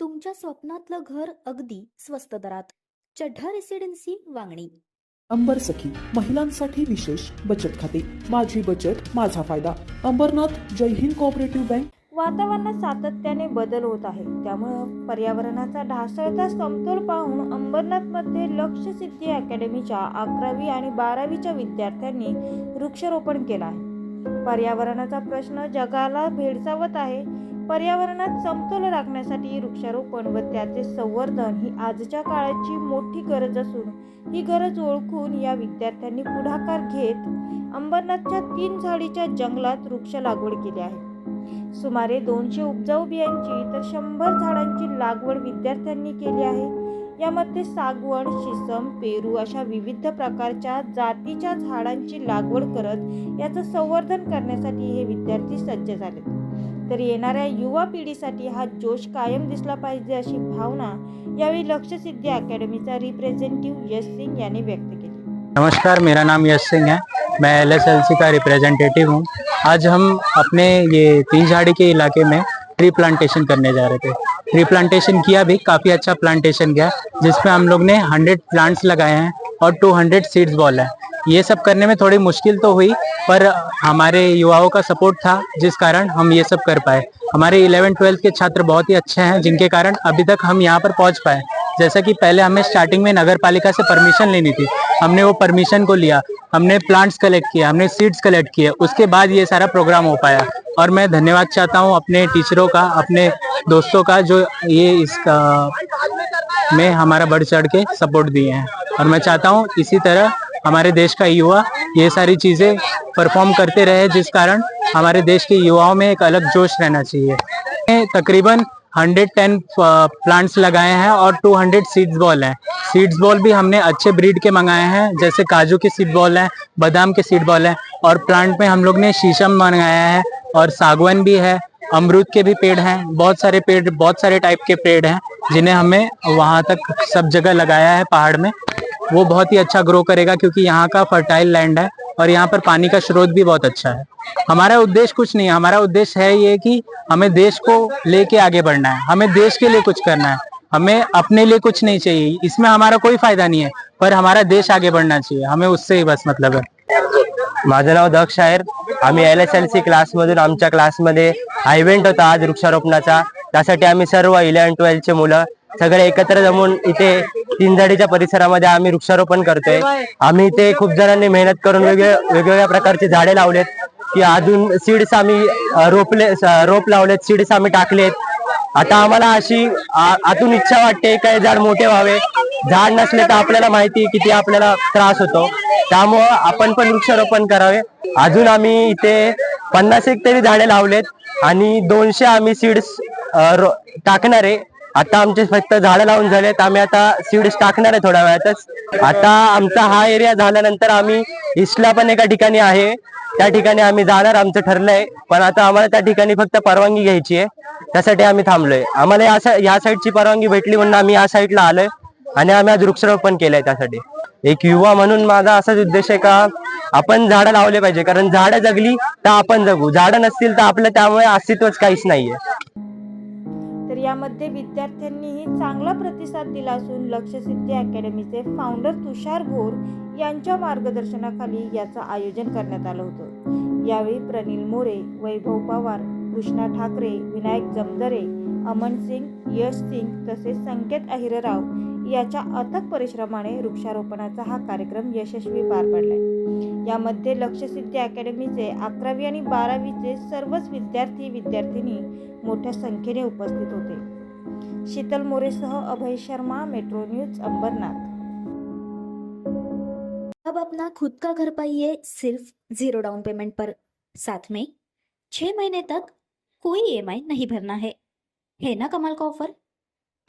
तुमच्या स्वप्नातलं घर अगदी स्वस्त दरात. चढ्ढा रेसिडेन्सी वांगणी. अंबर सखी महिलांसाठी विशेष बचत खाते. माझी बचत माझा फायदा. अंबरनाथ जय हिंद कोऑपरेटिव्ह बँक वातावरणात सातत्याने बदल होत आहे. त्यामुळं पर्यावरणाचा ढासळता समतोल पाहून अंबरनाथमध्ये लक्ष्यसिद्धी अकॅडमीच्या अकरावी आणि बारावीच्या विद्यार्थ्यांनी वृक्षारोपण केलं आहे. पर्यावरणाचा प्रश्न जगाला भेडसावत आहे. पर्यावरणात समतोल राखण्यासाठी वृक्षारोपण व त्याचे संवर्धन ही आजच्या काळाची मोठी गरज असून ही गरज ओळखून या विद्यार्थ्यांनी पुढाकार घेत अंबरनाथच्या तीन झाडीच्या जंगलात वृक्ष लागवड केली आहे. सुमारे दोनशे उपजाऊ बियांची तर शंभर झाडांची लागवड विद्यार्थ्यांनी केली आहे. यामध्ये सागवण शिसम पेरू अशा विविध प्रकारच्या जातीच्या झाडांची लागवड करत याचं संवर्धन करण्यासाठी हे विद्यार्थी सज्ज झाले तर येणाऱ्या युवा पिढीसाठी हा जोश कायम दिसला पाहिजे अशी भावना यावेळी लक्षसिद्धी अकॅडमीचा रिप्रेझेंटेटिव्ह यश सिंग यांनी व्यक्त केली. नमस्कार मेरा नाम यश सिंह है। मैं एल का रिप्रेजेंटेटिव हूँ। आज हम अपने ये तीन झाड़ी के इलाके में ट्री प्लांटेशन करने जा रहे थे। ट्री प्लांटेशन किया भी, काफ़ी अच्छा प्लांटेशन गया, जिसमें हम लोग ने हंड्रेड प्लांट्स लगाए हैं और टू हंड्रेड सीड्स बॉल है। ये सब करने में थोड़ी मुश्किल तो हुई, पर हमारे युवाओं का सपोर्ट था, जिस कारण हम ये सब कर पाए। हमारे इलेवन ट्वेल्थ के छात्र बहुत ही अच्छे हैं, जिनके कारण अभी तक हम यहाँ पर पहुँच पाए। जैसा कि पहले हमें स्टार्टिंग में नगर पालिका से परमिशन लेनी थी, हमने वो परमिशन को लिया। हमने प्लांट्स कलेक्ट किया हमने सीड्स कलेक्ट किए, उसके बाद ये सारा प्रोग्राम हो पाया। और मैं धन्यवाद चाहता हूँ अपने टीचरों का, अपने दोस्तों का जो ये इसका, में हमारा बढ़ चढ़ के सपोर्ट दिए हैं। और मैं चाहता हूँ इसी तरह हमारे देश का युवा ये सारी चीज़ें परफॉर्म करते रहे, जिस कारण हमारे देश के युवाओं में एक अलग जोश रहना चाहिए। तकरीबन 110 प्लांट्स लगाए हैं और 200 सीड्स बॉल हैं। सीड्स बॉल भी हमने अच्छे ब्रीड के मंगाए हैं, जैसे काजू के सीड बॉल हैं, बादाम के सीड बॉल हैं और प्लांट में हम लोग ने शीशम मंगाया है और सागवान भी है, अमरूद के भी पेड़ हैं, बहुत सारे पेड़, बहुत सारे टाइप के पेड़ हैं, जिन्हें हमें वहाँ तक सब जगह लगाया है पहाड़ में। वो बहुत ही अच्छा ग्रो करेगा क्योंकि यहाँ का फर्टाइल लैंड है और यहाँ पर पानी का स्रोत भी बहुत अच्छा है। हमारा उद्देश्य कुछ नहीं है हमारा उद्देश्य है ये कि हमें देश को लेके आगे बढ़ना है हमें देश के लिए कुछ करना है हमें अपने लिए कुछ नहीं चाहिए इसमें हमारा कोई फायदा नहीं है पर हमारा देश आगे बढ़ना चाहिए हमें उससे ही बस मतलब है। माझं नाव दक्ष आहेर आम्ही एल एस एल सी क्लासमधून आमच्या क्लासमध्ये हा इव्हेंट होता आज वृक्षारोपणाचा त्यासाठी आम्ही सर्व इलेव्हन ट्वेल्थचे मुलं सगळे एकत्र जमून इथे तीनझाडीच्या परिसरामध्ये आम्ही वृक्षारोपण करतोय. आम्ही इथे खूप जणांनी मेहनत करून वेगळे वेगवेगळ्या प्रकारची झाडे लावलेत की अजून सीड्स आम्ही रोपले रोप लावलेत सीड्स आम्ही टाकलेत. आता आम्हाला अशी आतून इच्छा वाटते काय झाड मोठे व्हावे. झाड नसले तर आपल्याला माहिती आहे किती आपल्याला त्रास होतो. त्यामुळं आपण पण वृक्षारोपण करावे. अजून आम्ही इथे पन्नास एक तरी झाडे लावलेत आणि दोनशे आम्ही सीड्स टाकणार. आहे आता आमचे फक्त झाडं लावून झालेत. आम्ही आता सीड्स टाकणार आहे थोड्या वेळातच. आता आमचा हा एरिया झाल्यानंतर आम्ही इस्टला पण एका ठिकाणी आहे. त्या ठिकाणी आम्ही जाणार आमचं ठरलंय. पण आता आम्हाला त्या ठिकाणी फक्त परवानगी घ्यायची आहे. त्यासाठी आम्ही थांबलोय. आम्हाला या सा- या साईडची परवानगी भेटली म्हणून आम्ही या साईडला आलोय. आणि आम्ही आज वृक्षारोपण केलंय त्यासाठी. एक युवा म्हणून माझा असाच उद्देश आहे का आपण झाडं लावले पाहिजे. कारण झाडं जगली तर आपण जगू. झाडं नसतील तर आपलं त्यामुळे अस्तित्वच काहीच नाहीये. यामध्ये विद्यार्थ्यांनीही चांगला प्रतिसाद दिला असून लक्षसिद्धी अकॅडमीचे फाउंडर तुषार भोर यांच्या मार्गदर्शनाखाली याचं आयोजन करण्यात आलं होतं. यावेळी प्रनिल मोरे वैभव पवार कृष्णा ठाकरे विनायक जमदरे अमन सिंग यश सिंग तसेच संकेत अहिरराव याच्या अथक परिश्रमाने वृक्षारोपणाचा हा कार्यक्रम यशस्वी पार पडलाय. यामध्ये लक्षसिद्धी अकॅडमीचे अकरावी आणि बारावीचे सर्वच विद्यार्थी विद्यार्थिनी मोठ्या संख्येने उपस्थित होते. शीतल मोरेसह अभय शर्मा मेट्रो न्यूज अंबरनाथ. अब अपना खुद का घर पाइए सिर्फ जीरो डाउन पेमेंट पर। साथ में छह महीने तक कोई ईएमआई नहीं भरना है। है ना कमाल का ऑफर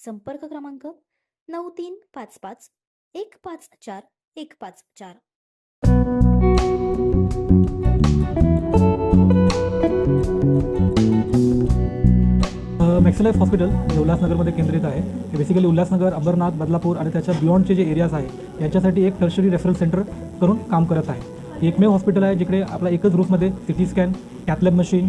संपर्क क्रमांक नऊ तीन पाच पाच एक पाच चार एक पाच चार. मॅक्सिलाईफ हॉस्पिटल जे उल्हासनगरमध्ये केंद्रित आहे. हे बेसिकली उल्हासनगर अंबरनाथ बदलापूर आणि त्याच्या बियॉन्डचे जे एरियाज आहे यांच्यासाठी एक टर्शरी रेफरल सेंटर करून काम करत आहे. एकमेव हॉस्पिटल आहे जिकडे आपला एकच रूफमध्ये C T scan cath lab machine